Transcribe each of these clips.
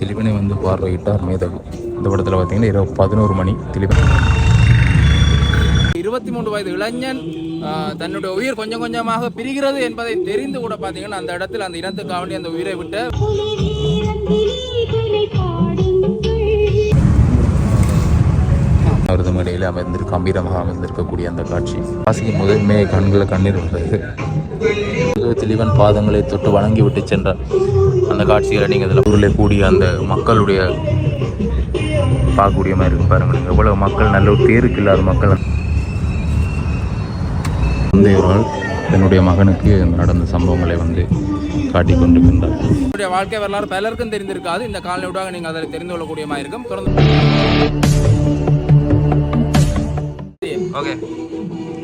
திலீபனை வந்து பார்வையிட்டார் மேதகு. இந்த படத்தில் பார்த்தீங்கன்னா இரவு பதினோரு மணி திலீபன். இருபத்தி மூன்று வயது இளைஞன் தன்னுடைய உயிர் கொஞ்சம் கொஞ்சமாக பிரிகிறது என்பதை தெரிந்து கூட பார்த்தீங்கன்னா அந்த இடத்தில் அந்த இனத்துக்காக வேண்டி அந்த உயிரை விட்டு அவரது மேடையில் அமர்ந்திரு கம்பீரமாக அமர்ந்திருக்கக்கூடிய அந்த காட்சி. வாசிக்கும் போது மே கண்களில் கண்ணீர் வந்தது. திலீபன் பாதங்களை தொட்டு வணங்கி விட்டு சென்றார். அந்த காட்சிகளை நீங்கள் இதில் ஊரில் கூடிய அந்த மக்களுடைய பார்க்கக்கூடிய மாதிரி இருக்கும் பாருங்கள் எவ்வளவு மக்கள் நல்ல ஒரு தேருக்கு இல்லாத மக்கள். தந்தையவர்கள் தன்னுடைய மகனுக்கு நடந்த சம்பவங்களை வந்து காட்டிக் கொண்டிருக்கின்றார். அவருடைய வாழ்க்கை வரலாறு பலருக்கும் தெரிந்திருக்காது. இந்த காலனியூடாக நீங்கள் அதில் தெரிந்து கொள்ளக்கூடியமாக இருக்கும். தொடர்ந்து ஓகே.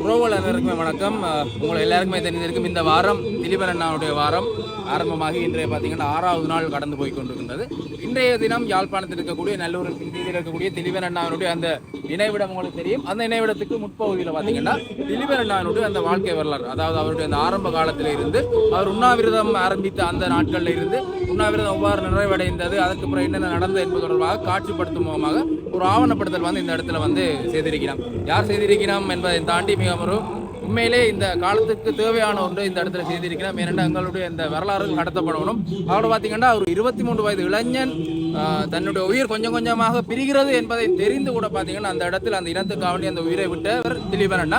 உறவுகள் எல்லாருக்குமே வணக்கம். உங்களை எல்லாருக்குமே தெரிந்திருக்கும் இந்த வாரம் திலீபன் அண்ணாவுடைய வாரம். ஆரம்பமாகி இன்றைய பார்த்தீங்கன்னா ஆறாவது நாள் கடந்து போய் கொண்டிருக்கின்றது. இன்றைய தினம் யாழ்ப்பாணத்தில் இருக்கக்கூடிய நல்லூர் வீதியில் இருக்கக்கூடிய திலீபன் அண்ணாவினுடைய அந்த நினைவிடம் உங்களுக்கு தெரியும். அந்த நினைவிடத்துக்கு முற்பகுதியில் பார்த்தீங்கன்னா திலீபன் அண்ணாவினுடைய அந்த வாழ்க்கை வரலாறு அதாவது அவருடைய அந்த ஆரம்ப காலத்தில் இருந்து அவர் உண்ணாவிரதம் ஆரம்பித்த அந்த நாட்களில் இருந்து உண்ணாவிரதம் எவ்வாறு நிறைவடைந்தது அதற்கு பிறகு என்னென்ன நடந்தது என்பது தொடர்பாக காட்சிப்படுத்தும் மூலமாக ஒரு ஆவணப்படுத்தல் வந்து இந்த இடத்துல வந்து செய்திருக்கிறோம் யார் செய்திருக்கிறோம் என்பதை தாண்டி மிக ஒரு உண்மையிலே இந்த காலத்துக்கு தேவையான ஒன்று இந்த இடத்துல செய்திருக்கிறோம். ஏனென்றால் எங்களுடைய இந்த வரலாறு கடத்தப்படணும் அதோட பார்த்தீங்கன்னா ஒரு இருபத்தி மூன்று வயது இளைஞன் தன்னுடைய உயிர் கொஞ்சம் கொஞ்சமாக பிரிகிறது என்பதை தெரிந்து கூட பார்த்தீங்கன்னா அந்த இடத்தில் அந்த இனத்துக்காக வேண்டி அந்த உயிரை விட்டவர் திலீபன்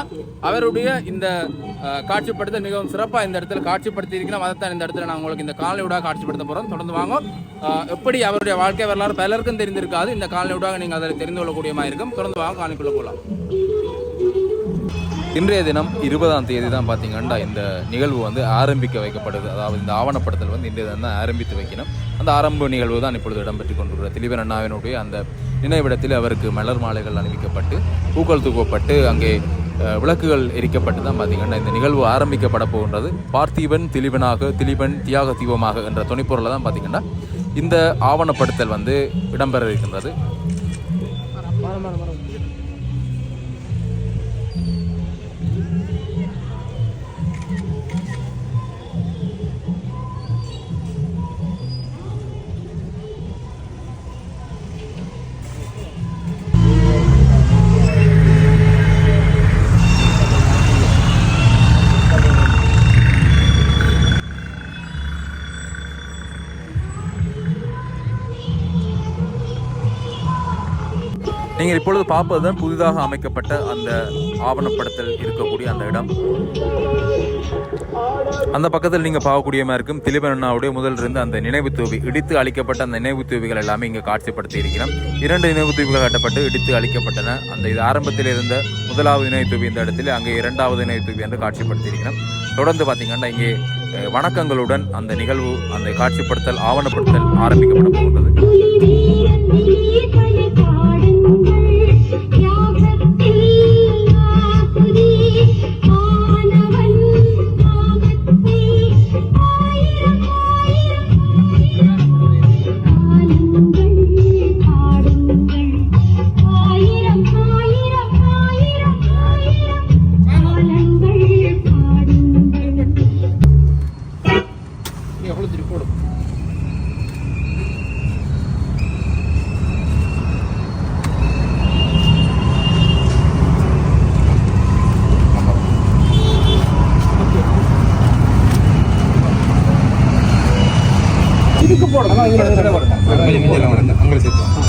அவருடைய இந்த காட்சிப்படுத்த மிகவும் சிறப்பாக இந்த இடத்துல காட்சிப்படுத்தி இருக்கிறோம். அதைத்தான் இந்த இடத்துல நான் உங்களுக்கு இந்த காலனியூடாக காட்சிப்படுத்த போகிறோம் தொடர்ந்து வாங்க. எப்படி அவருடைய வாழ்க்கை வரலாறு பலருக்கும் தெரிந்திருக்காது. இந்த காலனியூடாக நீங்கள் அதில் தெரிந்து கொள்ளக்கூடியமாக இருக்கும். தொடர்ந்து வாங்க காலனிக்குள்ளே போகலாம் இன்றைய தினம் இருபதாம் தேதி தான் பார்த்தீங்கன்னா இந்த நிகழ்வு வந்து ஆரம்பிக்க வைக்கப்படுது. அதாவது இந்த ஆவணப்படுத்தல் வந்து இன்றைய தினம் தான் ஆரம்பித்து வைக்கணும். அந்த ஆரம்ப நிகழ்வு தான் இப்பொழுது இடம்பெற்று கொண்டிருக்கிறது. திலீபன் அண்ணாவினுடைய அந்த நினைவிடத்தில் அவருக்கு மலர் மாலைகள் அணிவிக்கப்பட்டு பூக்கள் தூக்கப்பட்டு அங்கே விளக்குகள் எரிக்கப்பட்டு தான் பார்த்தீங்கன்னா இந்த நிகழ்வு ஆரம்பிக்கப்பட போகின்றது. பார்த்திபன் திலீபனாக திலீபன் தியாக தீபமாக என்ற துணைப்பொருளில் தான் பார்த்தீங்கன்னா இந்த ஆவணப்படுத்தல் வந்து இடம்பெற இருக்கின்றது நீங்கள் இப்பொழுது பார்ப்பதுதான் புதிதாக அமைக்கப்பட்ட அந்த ஆவணப்படுத்தல் இருக்கக்கூடிய அந்த இடம். அந்த பக்கத்தில் நீங்கள் பார்க்கக்கூடிய இருக்கும். திலீபன் அண்ணாவுடைய முதல் இருந்து அந்த நினைவு தூவி இடித்து அளிக்கப்பட்ட அந்த நினைவு தூவிகள் எல்லாமே இங்கே காட்சிப்படுத்தி இருக்கிறோம். இரண்டு நினைவு தூவிகள் கட்டப்பட்டு இடித்து அளிக்கப்பட்டன அந்த இது ஆரம்பத்தில் இருந்த முதலாவது நினைவு தூவி இந்த இடத்துல அங்கே இரண்டாவது நினைவு தூவி என்று காட்சிப்படுத்தி இருக்கிறோம். தொடர்ந்து பார்த்தீங்கன்னா இங்கே வணக்கங்களுடன் அந்த நிகழ்வு அந்த காட்சிப்படுத்தல் ஆவணப்படுத்தல் ஆரம்பிக்கப்பட போகின்றது. இதுக்கு போடணும். சரி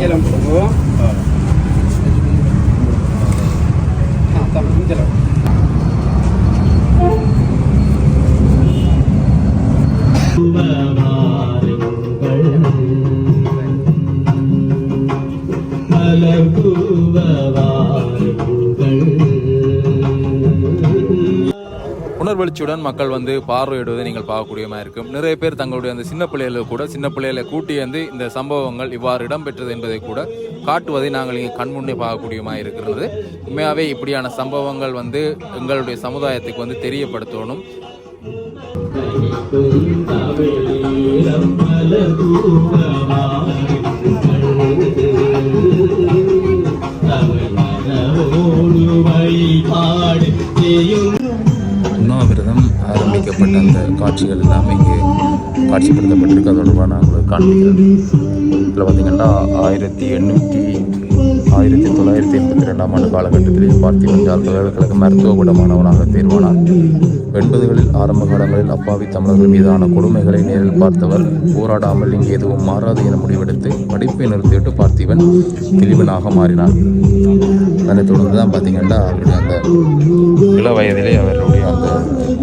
jalan perlu. Nah, tampung jalan. മലക്കുവാരും புல்வெளிச்சுடன் மக்கள் வந்து பார்வையிடுவதை நீங்கள் பார்க்கக்கூடியமாக இருக்கும். நிறைய பேர் தங்களுடைய அந்த சின்ன பிள்ளைகளை கூட சின்ன பிள்ளைகளை கூட்டி வந்து இந்த சம்பவங்கள் இவ்வாறு இடம்பெற்றது என்பதை கூட காட்டுவதை நாங்கள் இங்கே கண்முன்னே பார்க்கக்கூடியமாக இருக்கிறது. உண்மையாகவே இப்படியான சம்பவங்கள் வந்து எங்களுடைய சமுதாயத்துக்கு வந்து தெரியப்படுத்தணும். உண்ணாவிரதம் ஆரம்பிக்கப்பட்ட அந்த காட்சிகள் எல்லாமே இங்கே காட்சிப்படுத்தப்பட்டிருக்கு. அதோட நான் உங்களுக்கு காண்பிக்கிறேன். இதில் பார்த்தீங்கன்னா ஆயிரத்தி எண்ணூற்றி ஆயிரத்தி தொள்ளாயிரத்தி எண்பத்தி ரெண்டாம் ஆண்டு காலகட்டத்திலே பார்த்திபன் ஜார் பல்கலைக்கழக மருத்துவ கூட மாணவனாக தேர்வானார். எண்பதுகளில் ஆரம்ப காலங்களில் அப்பாவி தமிழர்கள் மீதான கொடுமைகளை நேரில் பார்த்தவர் போராடாமல் இங்கே எதுவும் மாறாது என முடிவெடுத்து படிப்பை நிறுத்திவிட்டு பார்த்திபன் திலீபனாக மாறினார். அதனைத் தொடர்ந்து தான் பார்த்தீங்கன்னா அவருடைய அந்த இள வயதிலே அவர்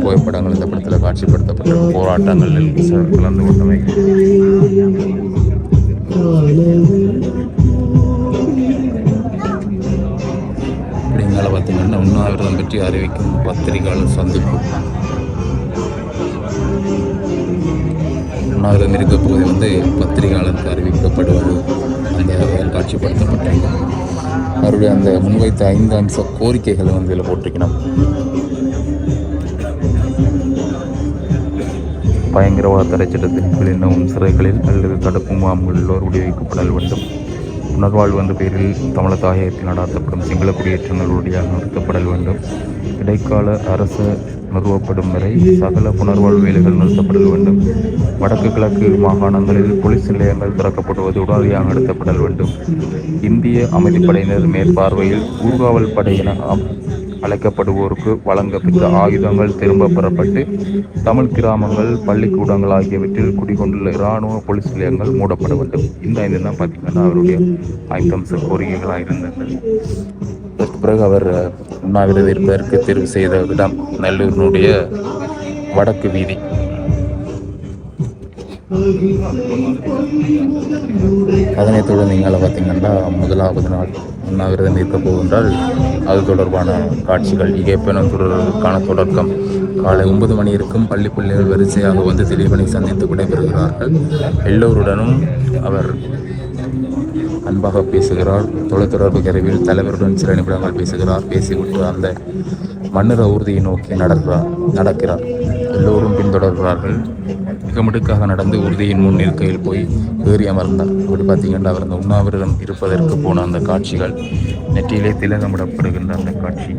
புகைப்படங்கள் இந்த படத்தில் காட்சிப்படுத்தப்பட்ட போராட்டங்களில் கலந்து கொண்டவை. அப்படிங்கால பார்த்தீங்கன்னா உண்ணாவிரதம் பற்றி அறிவிக்கும் பத்திரிகையாளர் சந்திப்பு. உண்ணாவிரதம் இருக்க வந்து பத்திரிகையாளருக்கு அறிவிக்கப்படுவது. அந்த வகையில் காட்சிப்படுத்தப்பட்டது அவருடைய அந்த முன்வைத்த ஐந்து அம்ச கோரிக்கைகளை வந்து இதில் போட்டிருக்கணும். பயங்கரவாத தடைச்சட்டத்தின் கீழ் இன்னமும் சிறைகளில் அல்லது தடுப்பு முகாம்களில் உள்ளோர் விடுவிக்கப்படல் வேண்டும். புனர்வாழ்வு என்ற பெயரில் தமிழர் தாயகத்தில் நடாத்தப்படும் சிங்கள குடியேற்றங்கள் வழியாக நிறுத்தப்படல் வேண்டும். இடைக்கால அரசு நிறுவப்படும் வரை சகல புனர்வாழ்வு வேலைகள் நிறுத்தப்படல் வேண்டும். வடக்கு கிழக்கு மாகாணங்களில் போலீஸ் நிலையங்கள் திறக்கப்படுவது உடனடியாக நடத்தப்படல் வேண்டும். இந்திய அமைதிப்படையினர் மேற்பார்வையில் ஊர்காவல் படையின அழைக்கப்படுவோருக்கு வழங்கப்பட்ட ஆயுதங்கள் திரும்ப பெறப்பட்டு தமிழ் கிராமங்கள் பள்ளிக்கூடங்கள் ஆகியவற்றில் குடிகொண்டுள்ள இராணுவ போலீஸ் நிலையங்கள் மூடப்பட வேண்டும். இந்த ஐந்து தான் பார்த்தீங்கன்னா அவருடைய ஐந்து அம்ச கோரிக்கைகளாக இருந்தது. அதற்கு பிறகு அவர் உண்ணாவிரத இருப்பதற்கு தேர்வு செய்த விதம் நல்லூரினுடைய வடக்கு வீதி. அதனைத் தொடர்ந்து நீங்கள் பார்த்தீங்கன்னா முதலாவது நாள் உண்ணாவிரதம் இருக்க போகின்றால் அது தொடர்பான காட்சிகள் இகைப்பெனும் தொடருக்கான தொடக்கம். காலை ஒன்பது மணி இருக்கும் பள்ளி பிள்ளைகள் வரிசையாக வந்து திலீபனை சந்தித்து விடைபெறுகிறார்கள் எல்லோருடனும் அவர் அன்பாக பேசுகிறார். தொலைத்தொடர்பு கருவியில் தலைவருடன் சில நிமிடங்கள் பேசுகிறார். பேசிவிட்டு அந்த மன்னிற ஊர்தியை நோக்கி நடக்கிறார். நடக்கிறார். எல்லோரும் பின்தொடர்கிறார்கள். மிக நடந்து உறுதியின் முன் இருக்கையில் போய் ஏறி அமர்ந்தார். அப்படி பார்த்தீங்கன்னா அவர் அந்த உண்ணாவிரதம் இருப்பதற்கு போன அந்த காட்சிகள் நெற்றியிலே திலகமிடப்படுகின்ற அந்த காட்சி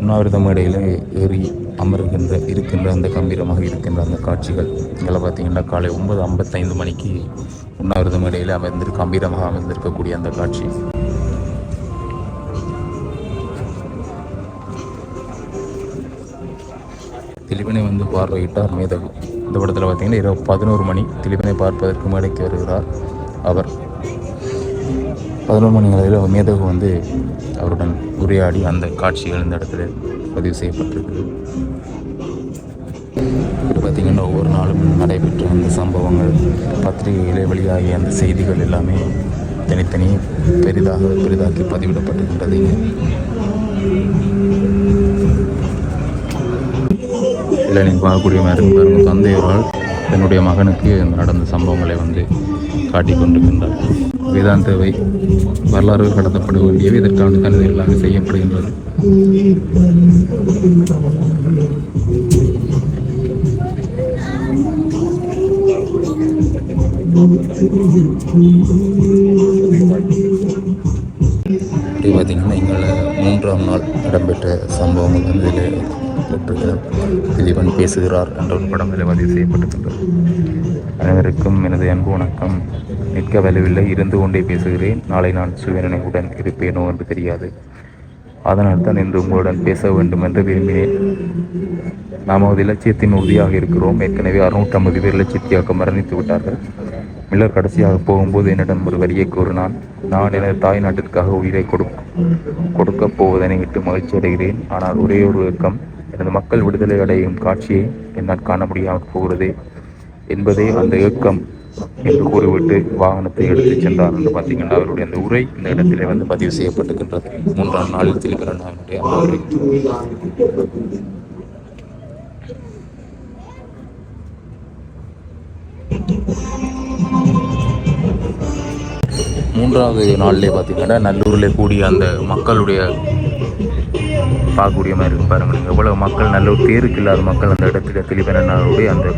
உண்ணாவிரதம் இடையிலே ஏறி அமருகின்ற இருக்கின்ற அந்த கம்பீரமாக இருக்கின்ற அந்த காட்சிகள். இங்கே பார்த்தீங்கன்னா காலை ஒன்பது ஐம்பத்தைந்து மணிக்கு உண்ணாவிரதம் இடையில் அமைந்திரு கம்பீரமாக அமர்ந்திருக்கக்கூடிய அந்த காட்சி. திலீபனை வந்து பார்வையிட்டார் மேதகு. இந்த படத்தில் பார்த்தீங்கன்னா இரவு பதினோரு மணி திலீபனை பார்ப்பதற்கு மேடைக்கு வருகிறார் அவர். பதினோரு மணி அளவில் மேதகு வந்து அவருடன் உரையாடி அந்த காட்சிகள் இந்த இடத்துல பதிவு செய்யப்பட்டிருக்கு இப்படி பார்த்திங்கன்னா ஒவ்வொரு நாளும் நடைபெற்ற அந்த சம்பவங்கள் பத்திரிகையிலே வெளியாகிய அந்த செய்திகள் எல்லாமே தனித்தனி பெரிதாக பெரிதாக்கி பதிவிடப்பட்டிருக்கின்றது இல்லை நீங்கள் பார்க்கக்கூடிய மாதிரி பாருங்க. தந்தையவரால் தன்னுடைய மகனுக்கு நடந்த சம்பவங்களை வந்து காட்டி கொண்டிருக்கின்றார். வேதாந்தவை வரலாறு கடத்தப்பட வேண்டியவை இதற்கான தனது செய்யப்படுகின்றது. பார்த்தீங்கன்னா எங்களை மூன்றாம் நாள் இடம்பெற்ற சம்பவங்கள் வந்து இதில் திலீபன் பேசுகிறார் என்ற ஒரு படம் இதில் பதிவு செய்யப்பட்டிருக்கின்றது. அனைவருக்கும் எனது அன்பு வணக்கம். நிற்க வலுவில்லை இருந்து கொண்டே பேசுகிறேன். நாளை நான் சுயநினைவுடன் இருப்பேனோ என்று தெரியாது. அதனால் தான் இன்று உங்களுடன் பேச வேண்டும் என்று விரும்பினேன். நாம் ஒரு இலட்சியத்தின் உறுதியாக இருக்கிறோம். ஏற்கனவே அறுநூற்றம்பது பேர் இலட்சியத்தியாக மரணித்து விட்டார்கள். மில்லர் கடைசியாக போகும்போது என்னிடம் ஒரு வரியை கூறினான். நான் எனது தாய் நாட்டிற்காக உயிரை கொடு கொடுக்கப் போவதனை விட்டு மகிழ்ச்சி அடைகிறேன் ஆனால் ஒரே ஒரு இயக்கம் எனது மக்கள் விடுதலை அடையும் காட்சியை என்னால் காண முடியாமல் போகிறது என்பதே அந்த இயக்கம் என்று கூறிவிட்டு வாகனத்தை எடுத்துச் சென்றார் என்று பார்த்தீங்கன்னா அவருடைய அந்த உரை இந்த இடத்திலே வந்து பதிவு செய்யப்பட்டிருக்கின்றது. மூன்றாம் நாளில் திலீபரனாவினுடைய அந்த உரை. மூன்றாவது நாளிலே பார்த்தீங்கன்னா நல்லூரில் கூடிய அந்த மக்களுடைய பார்க்கக்கூடிய மாதிரி இருக்கும் பாருங்கள் எவ்வளவு மக்கள் நல்ல ஒரு தேருக்கு இல்லாத மக்கள் அந்த இடத்துல தெளிவனாருடைய அந்த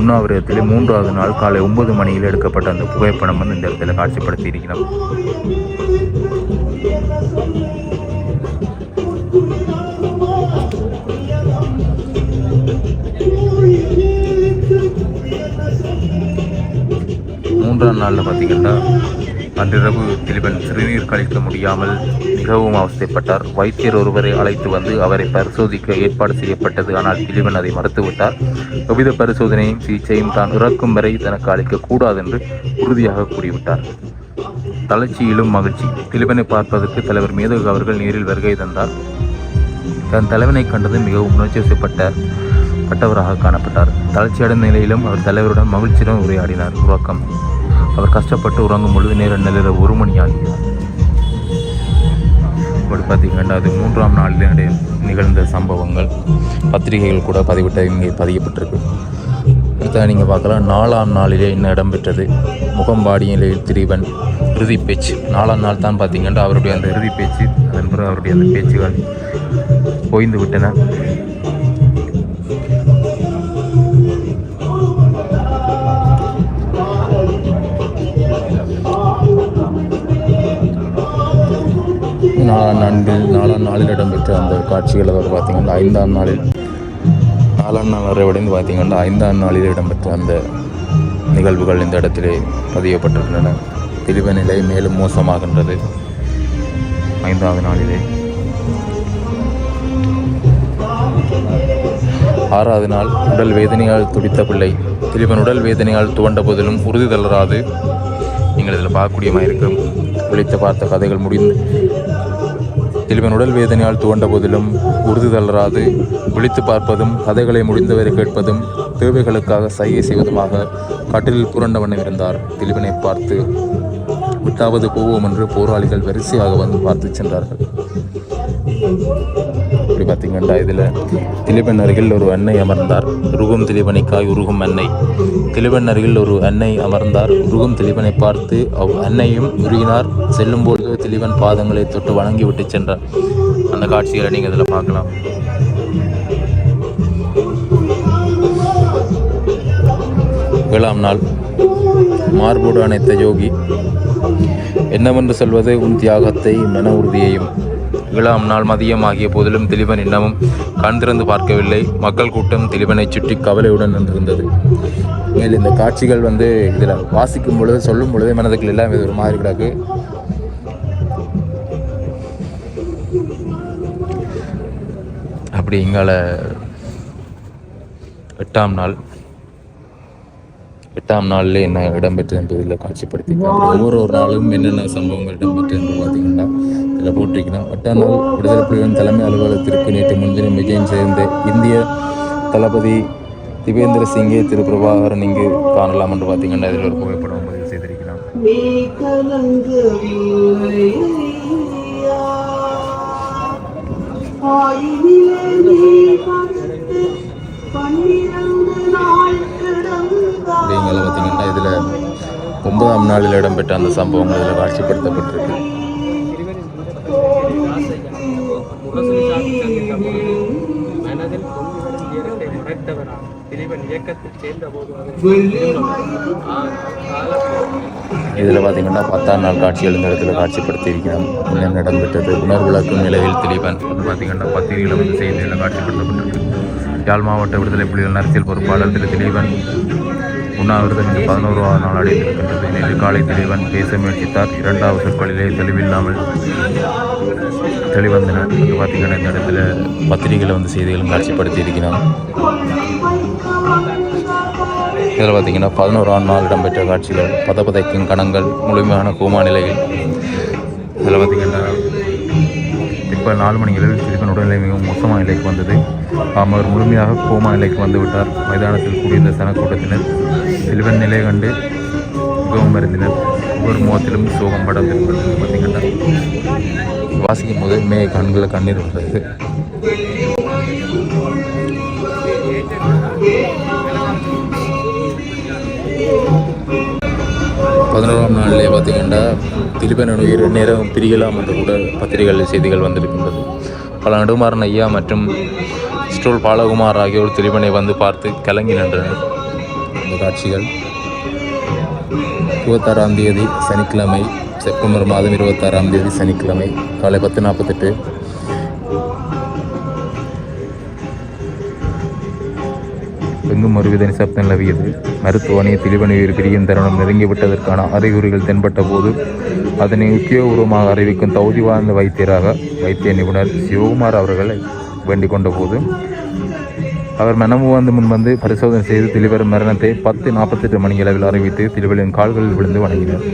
உண்ணாவிரதத்தில் மூன்றாவது நாள் காலை ஒன்பது மணியில் எடுக்கப்பட்ட அந்த புகைப்படம் வந்து இந்த இடத்துல காட்சிப்படுத்தி இருக்கிறோம். மூன்றாம் நாளில் பார்த்தீங்கன்னா அன்றிரவு திலீபன் சிறுநீர் கழிக்க முடியாமல் மிகவும் அவஸ்தைப்பட்டார். வைத்தியர் ஒருவரை அழைத்து வந்து அவரை பரிசோதிக்க ஏற்பாடு செய்யப்பட்டது. ஆனால் திலீபன் அதை மறுத்துவிட்டார். எவ்வித பரிசோதனையும் சிகிச்சையும் தான் இறக்கும் வரை தனக்கு அளிக்கக்கூடாது என்று உறுதியாக கூறிவிட்டார். தளர்ச்சியிலும் மகிழ்ச்சி. திலீபனை பார்ப்பதற்கு தலைவர் மேதகு அவர்கள் நேரில் வருகை தந்தார். தன் தலைவனை கண்டது மிகவும் உணர்ச்சி வசப்பட்ட பட்டவராக காணப்பட்டார். தளர்ச்சியடைந்த நிலையிலும் அவர் தலைவருடன் மகிழ்ச்சியுடன் உரையாடினார். உறக்கம் அவர் கஷ்டப்பட்டு உறங்கும் பொழுது நேரம் நிலையில் ஒரு மணி ஆகினார் இப்படி பார்த்தீங்கன்னா அது மூன்றாம் நாளில் நிகழ்ந்த சம்பவங்கள். பத்திரிகைகள் கூட பதிவிட்ட இங்கே பதியப்பட்டிருக்கு. அடுத்ததாக நீங்கள் பார்க்கலாம். நாலாம் நாளிலே என்ன இடம்பெற்றது? முகம்பாடியிலே திரிவன் இறுதி பேச்சு. நாலாம் நாள் தான் பார்த்தீங்கன்னா அவருடைய அந்த இறுதி பேச்சு அதன் பிறகு அவருடைய அந்த பேச்சுகள் ஓய்ந்து விட்டன. நாலாம் நான்கில் நாலாம் நாளில் இடம்பெற்ற அந்த காட்சிகள் அவர் பார்த்திங்கன்னா ஐந்தாம் நாளில் நாலாம் நாள் நிறைவடைந்து பார்த்திங்கன்னா ஐந்தாம் நாளில் இடம்பெற்ற அந்த நிகழ்வுகள் இந்த இடத்திலே பதியப்பட்டிருக்கின்றன. திரிவ நிலை மேலும் மோசமாகின்றது. ஐந்தாவது நாளிலே. ஆறாவது நாள் உடல் வேதனையால் துடித்த பிள்ளை. திருவன் உடல் வேதனையால் துவண்ட போதிலும் உறுதி தளராது. நீங்கள் இதில் பார்க்கக்கூடியமாக இருக்கும் விழித்து பார்த்த கதைகள் முடிந்து திலீபன் உடல் வேதனையால் துவண்ட போதிலும் உறுதி தளராது விழித்து பார்ப்பதும் கதைகளை முடிந்தவரை கேட்பதும் தேவைகளுக்காக சைகை செய்வதுமாக கட்டிலில் புரண்ட வண்ணம் இருந்தார். திலீபனை பார்த்து விட்டாவது போவோம் என்று போராளிகள் வரிசையாக வந்து பார்த்து சென்றார்கள். இப்படி பார்த்தீங்கன்னா இதில் திலீபன் அருகில் ஒரு அன்னை அமர்ந்தார். உருகும் திலீபனைக்காய் உருகும் அன்னை. திலீபன் அருகில் ஒரு அன்னை அமர்ந்தார். உருகும் திலீபனை பார்த்து அவ் அன்னையும் உருகினார். செல்லும்போது திலீபன் பாதங்களை தொட்டு வணங்கி விட்டு சென்றார். அந்த காட்சிகளை நீங்கள் இதில் பார்க்கலாம். ஏழாம் நாள். மார்போடு அணைத்த யோகி. என்னவென்று சொல்வது? உன் தியாகத்தை மன உறுதியையும் ஏழாம் நாள் மதியம் ஆகிய போதிலும் திலீபன் இன்னமும் கண் திறந்து பார்க்கவில்லை. மக்கள் கூட்டம் திலீபனை சுற்றி கவலையுடன் நின்றிருந்தது. மேலும் இந்த காட்சிகள் வந்து இதில் வாசிக்கும் பொழுது சொல்லும் பொழுது மனதுக்குள்ள எல்லாம் இது ஒரு மாதிரி கிடக்கு. அப்படி இங்கால எட்டாம் நாள் எட்டாம் நாளில் என்ன இடம்பெற்றது என்பதில் காட்சிப்படுத்தி ஒவ்வொரு ஒரு நாளும் என்னென்ன சம்பவங்கள் இடம்பெற்று என்று பார்த்தீங்கன்னா இதில் போட்டிருக்கணும் எட்டாம் விடுதலை புலிகளின் தலைமை அலுவலகத்திற்கு நேற்று முன்தினம் விஜயம் சேர்ந்த இந்திய தளபதி திபேந்திர சிங்கே திரு பிரபாகரன் இங்கு காணலாம் என்று பார்த்தீங்கன்னா இதில் ஒரு புகைப்படம் பதிவு செய்திருக்கிறான். நீ பார்த்தீங்கன்னா இதில் ஒன்பதாம் நாளில் இடம்பெற்ற அந்த சம்பவங்கள் இதில் காட்சிப்படுத்தப்பட்டிருக்கு. மனதில் பொங்கிவரும் வீரத்தை திலீபன் இயக்கத்தில் இதில் பார்த்தீங்கன்னா பத்தாம் நாள் காட்சி இந்த இடத்துல காட்சிப்படுத்தியிருக்கிறோம் என்னென்ன இடம்பெற்றது. உணர்விளக்கும் நிலையில் திலீபன் வந்து பார்த்தீங்கன்னா பத்திரிகையில் வந்து செய்தியில் காட்சிப்படுத்தப்பட்டிருக்கு. யாழ் மாவட்ட விடுதலை புலிகள் அரசியல் பொறுப்பாளர் திரு திலீபன். உண்ணாவிரதம் இன்று பதினோராவது நாள் அடைந்திருக்கின்றது. நேற்று காலை திலீபன் பேச முயற்சித்தார். இரண்டாவது சொற்களிலே தெளிவில்லாமல் தெளிவந்தனர் வந்து பார்த்தீங்கன்னா இந்த இடத்துல பத்திரிகையில் வந்து செய்திகளும் காட்சிப்படுத்தி இருக்கிறோம் இதில் பார்த்தீங்கன்னா பதினோராம் நாள் இடம்பெற்ற காட்சிகள் பதப்பதைக்கும் கணங்கள் முழுமையான கோமா நிலைகள். இதில் பார்த்திங்கன்னா இப்போ நாலு மணிகளில் சிறுவன் உடல்நிலை மிகவும் மோசமான நிலைக்கு வந்தது. அவர் முழுமையாக கோமா நிலைக்கு வந்து விட்டார். மைதானத்தில் கூடியிருந்த சனக்கூட்டத்தினர் சிறுவன் நிலை கண்டு மிகவும் மருந்தினர் ஒவ்வொரு முகத்திலும் சோகம் படம் இருந்தது பார்த்தீங்கன்னா வாசிக்கும் போது மே கண்களில் கண்ணீர் வந்தது பதினோராம் நாளிலே பார்த்தீங்கன்னா திலீபன் இரு நேரம் பிரிகலாம் என்று கூட பத்திரிகைகளில் செய்திகள் வந்திருக்கின்றது. பல நடுமாறன் ஐயா மற்றும் ஸ்டோல் பாலகுமார் ஆகியோர் திலீபனை வந்து பார்த்து கலங்கி நின்றனர். இந்த காட்சிகள் இருபத்தாறாம் தேதி சனிக்கிழமை செப்டம்பர் மாதம் இருபத்தாறாம் தேதி சனிக்கிழமை காலை பத்து நாற்பத்தெட்டு. எங்கும் ஒருவித நிசப்தம் நிலவியது மருத்துவமனை திலிவனையில் பிரியும் தருணம் நெருங்கிவிட்டதற்கான அறிகுறிகள் தென்பட்ட போது அதனை உத்தியோகபூர்வமாக அறிவிக்கும் தகுதி வாய்ந்த வைத்தியராக வைத்திய நிபுணர் சிவகுமார் அவர்களை வேண்டிக் கொண்ட போது அவர் மனமுவந்து முன்வந்து பரிசோதனை செய்து திலிவரும் மரணத்தை பத்து நாற்பத்தெட்டு மணி அளவில் அறிவித்து திலிவரின் கால்களில் விழுந்து வணங்கினார்.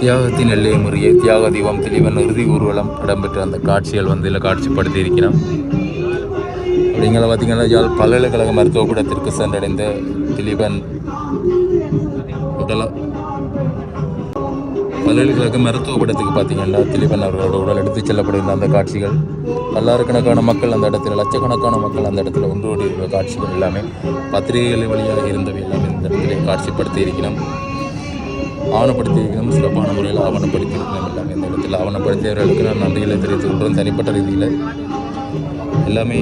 தியாகத்தின் எல்லை முறையே தியாக தீபம் திலீபன் இறுதி ஊர்வலம் இடம்பெற்ற அந்த காட்சிகள் வந்து இதில் காட்சிப்படுத்தி இருக்கிறோம் அப்படிங்கிற பார்த்தீங்கன்னா யாழ் பல்கலைக்கழக மருத்துவக்கூடத்திற்கு சென்றடைந்த திலீபன் உடல பல்கலைக்கழக மருத்துவக்கூடத்துக்கு பார்த்தீங்கன்னா திலீபன் அவர்களோட உடல் எடுத்துச் செல்லப்படுகின்ற அந்த காட்சிகள். பல்லாயிரக்கணக்கான மக்கள் அந்த இடத்துல லட்சக்கணக்கான மக்கள் அந்த இடத்துல ஒன்று கூடி இருக்கிற காட்சிகள் எல்லாமே பத்திரிகைகள் வழியாக இருந்தவை எல்லாமே. இந்த காட்சிப்படுத்தி இருக்கிறோம் ஆவணப்படுத்தி இருக்கிறோம் சிறப்பான முறையில் ஆவணப்படுத்தி இருக்கிறோம் எல்லாமே. இந்த இடத்தில் ஆவணப்படுத்தியவர்களுக்கு நான் நன்றிகளை தெரிவித்துக் கொள்கிறோம் தனிப்பட்ட ரீதியில் எல்லாமே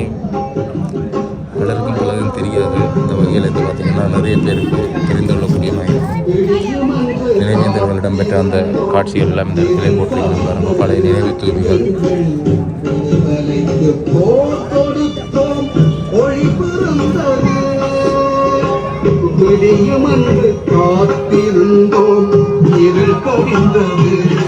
பலருக்கும் பலரும் தெரியாது. இந்த வகையில் இது பார்த்திங்கன்னா நிறைய பேருக்கு தெரிந்து கொள்ளக்கூடிய மாதிரி பெற்ற அந்த காட்சிகள் எல்லாம் இந்த இடத்துல போட்டிருக்கணும் பழைய நினைவு தூவிகள் விடியுமன்று காத்திருந்தோம். இருள் பொழிந்தது.